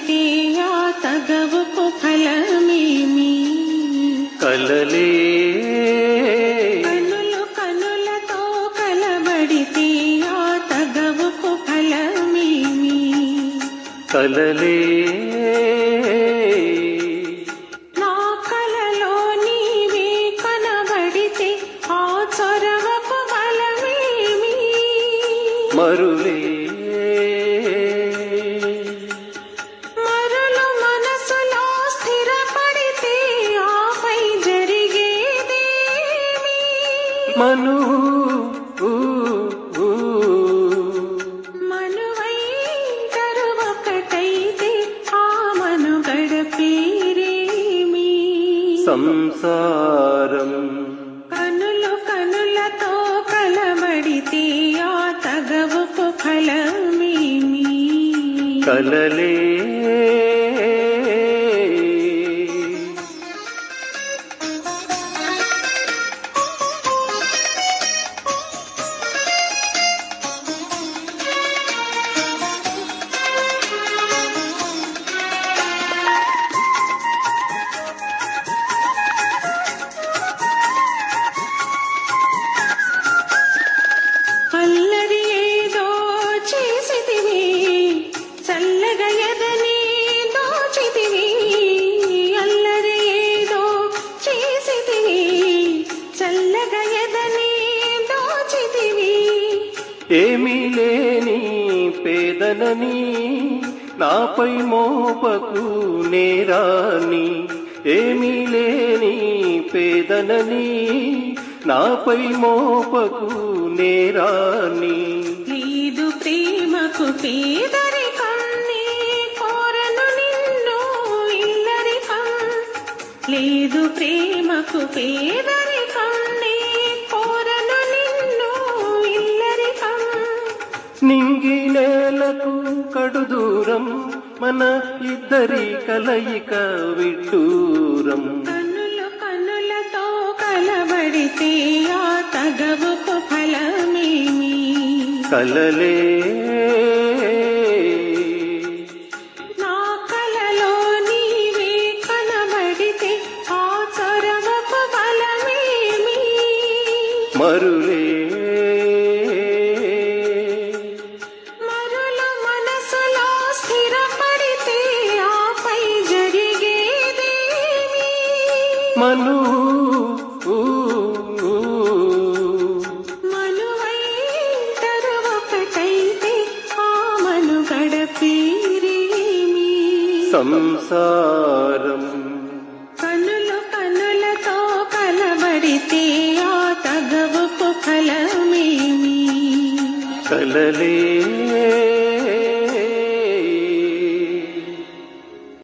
తృతీయ తగవపు ఫలమేమి? కలలే. కనులు కనులతో కలబడి కలబడితీయ తగవపు ఫలమేమి? కలలే. నా కలలో నీవే కనబడితే ఆ చొరవపు బలమేమి మరులే. మను. మనువై ఆ మనుగడ పేరేమి? సంసారం. కనులు కనులతో కలబడితే ఆ తగవుకు ఫలమేమి? కలలే ఏమీ లేని పేదలని నాపై మోపకు నేరాని ఏమీ లేని పేదలని నాపై మోపకు నేరాని. లేదు ప్రేమకు పేదరి నీ కోరను నిన్ను ఇల్లరి లేదు ప్రేమకు పేదరి కన్నీ నేలకు కడు దూరం మన ఇద్దరి కలయిక విడ్డూరం. కన్నులు కన్నులతో కలబడితే ఆ తగవుకు ఫలమేమి? కలలే. మరుల. సంసారం. కనులు కనులతో కలబడితే ఆ తగవుకు ఫలమేమి? కలలే.